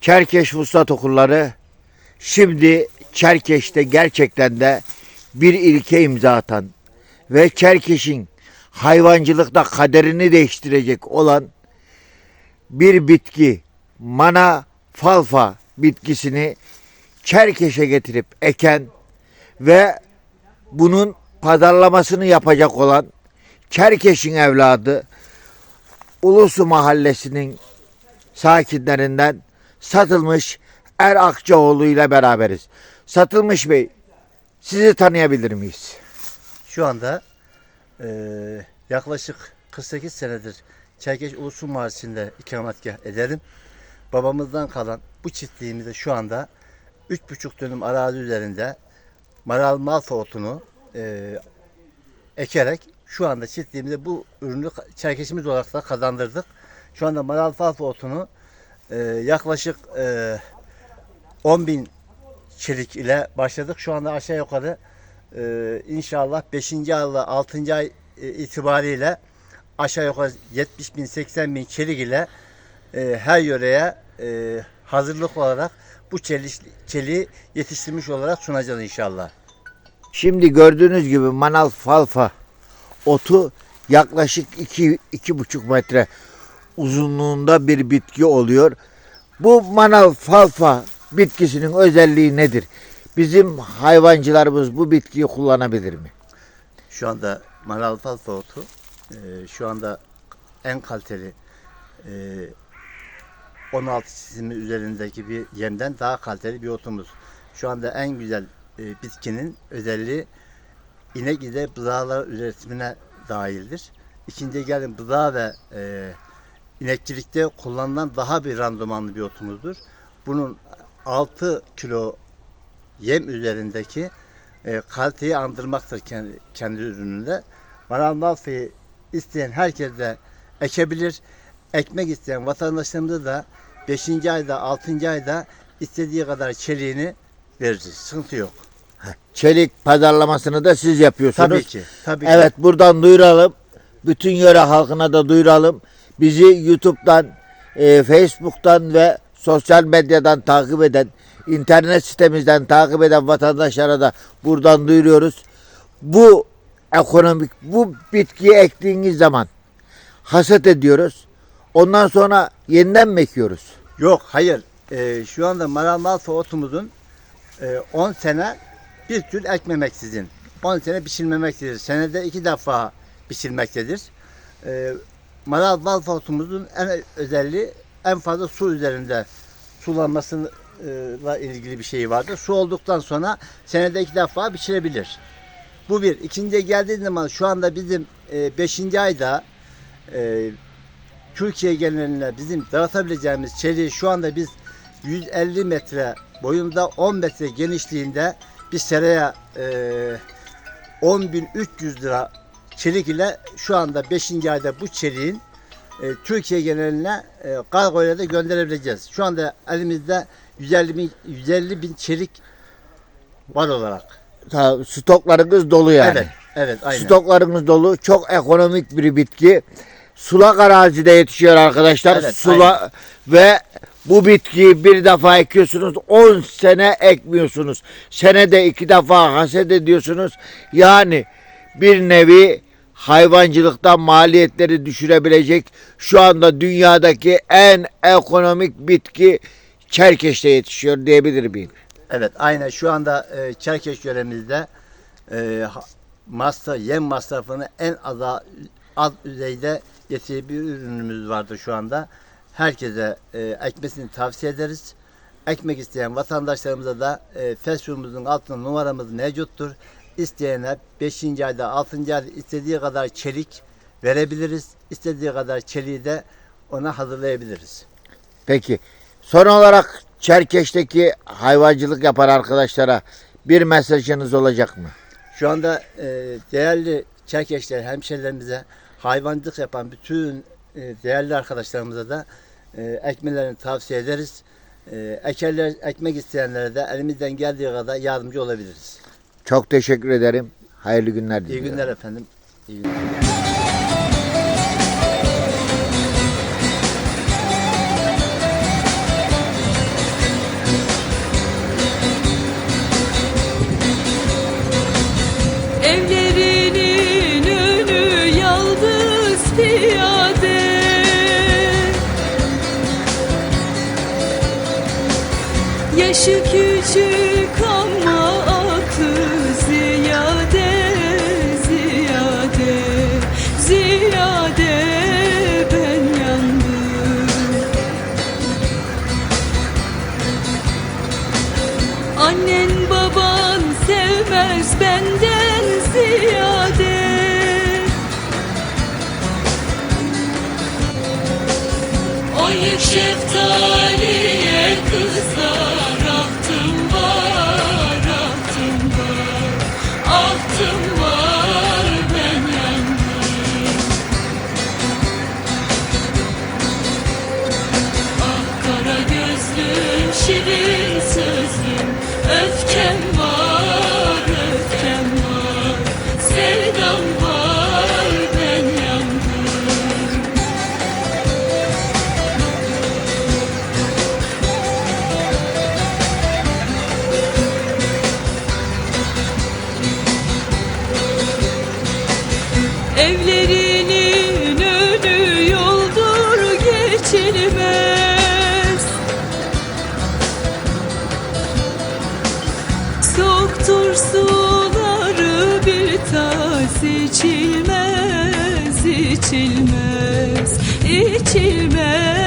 Çerkeş Vuslat Okulları şimdi Çerkeş'te gerçekten de bir ilke imza atan ve Çerkeş'in hayvancılıkta kaderini değiştirecek olan bir bitki mana falfa bitkisini Çerkeş'e getirip eken ve bunun pazarlamasını yapacak olan Çerkeş'in evladı Ulusu Mahallesi'nin sakinlerinden Satılmış Er Akçaoğlu ile beraberiz. Satılmış Bey, sizi tanıyabilir miyiz? Şu anda eee, yaklaşık 48 senedir Çerkeş Ulusu Mahallesi'nde ikametgah ederim. Babamızdan kalan bu çiftliğimizde şu anda 3,5 dönüm arazi üzerinde maral malfa otunu eee, ekerek şu anda çiftliğimizde bu ürünü Çerkeşimiz olarak da kazandırdık. Şu anda maral malfa otunu eee, yaklaşık eee 10 bin çelik ile başladık. Şu anda aşağı yukarı ee, inşallah 5. ayla 6. ay e, itibariyle aşağı yukarı 70 bin 80 bin çelik ile e, her yöreye e, hazırlık olarak bu çelik, çeliği yetiştirmiş olarak sunacağız inşallah. Şimdi gördüğünüz gibi manal falfa otu yaklaşık 2 2,5 metre uzunluğunda bir bitki oluyor. Bu manal falfa bitkisinin özelliği nedir? Bizim hayvancılarımız bu bitkiyi kullanabilir mi? Şu anda maral falfa otu e, şu anda en kaliteli e, 16 çizimi üzerindeki bir yemden daha kaliteli bir otumuz. Şu anda en güzel e, bitkinin özelliği inek ile bıdağlar üretimine dahildir. İkinci gelin bıdağı ve e, inekçilikte kullanılan daha bir randımanlı bir otumuzdur. Bunun 6 kilo yem üzerindeki e, kaliteyi andırmaktır kendi, kendi ürününde. Maral malfayı isteyen herkes de ekebilir. Ekmek isteyen vatandaşlarımıza da 5. ayda 6. ayda istediği kadar çeliğini veririz. Sıkıntı yok. Çelik pazarlamasını da siz yapıyorsunuz. Tabii ki. Tabii ki. Evet buradan duyuralım. Bütün yöre halkına da duyuralım. Bizi YouTube'dan, e, Facebook'tan ve sosyal medyadan takip eden, internet sitemizden takip eden vatandaşlara da buradan duyuruyoruz. Bu ekonomik, bu bitkiyi ektiğiniz zaman hasat ediyoruz. Ondan sonra yeniden mi ekiyoruz? Yok hayır. Ee, şu anda maral malfa otumuzun e, 10 sene bir tür ekmemeksizin. 10 sene biçilmemektedir. Senede iki defa biçilmektedir. Ee, maral malfa otumuzun en özelliği en fazla su üzerinde sulanmasıyla ilgili bir şey vardır. Su olduktan sonra senede iki defa biçilebilir. Bu bir. İkinciye geldiği zaman şu anda bizim 5. ayda e, Türkiye geneline bizim dağıtabileceğimiz çeliği şu anda biz 150 metre boyunda 10 metre genişliğinde bir seraya e, 10.300 lira çelik ile şu anda 5. ayda bu çeliğin e, Türkiye geneline e, kargo ile de gönderebileceğiz. Şu anda elimizde 150 bin, 150 bin çelik var olarak. Ta- Stoklarınız dolu yani. Evet, evet, aynen. Stoklarınız dolu. Çok ekonomik bir bitki. Sulak arazide yetişiyor arkadaşlar. Evet, Sula ve bu bitkiyi bir defa ekiyorsunuz. 10 sene ekmiyorsunuz. Senede iki defa haset ediyorsunuz. Yani bir nevi hayvancılıkta maliyetleri düşürebilecek şu anda dünyadaki en ekonomik bitki Çerkeş'te yetişiyor diyebilir miyim? Evet aynen şu anda e, Çerkeş yöremizde e, masraf, yem masrafını en aza, az düzeyde getiren bir ürünümüz vardır şu anda. Herkese e, ekmesini tavsiye ederiz. Ekmek isteyen vatandaşlarımıza da e, Facebook'umuzun altında numaramız mevcuttur. İsteyene 5. ayda 6. ayda istediği kadar çelik verebiliriz. İstediği kadar çeliği de ona hazırlayabiliriz. Peki. Son olarak Çerkeş'teki hayvancılık yapan arkadaşlara bir mesajınız olacak mı? Şu anda e, değerli Çerkeşler, hemşerilerimize hayvancılık yapan bütün e, değerli arkadaşlarımıza da e, ekmelerini tavsiye ederiz. E, ekerler, ekmek isteyenlere de elimizden geldiği kadar yardımcı olabiliriz. Çok teşekkür ederim. Hayırlı günler diliyorum. İyi günler efendim. İyi günler. Evlerinin önü yalnız piyade Yaşı küçük Annen baban sevmez benden ziyade O şeftaliye kızlar ahtım var, ahtım var, ahtım var ben yandım. Ah kara gözlüm şirin Öfke içilmez, içilmez, içilmez.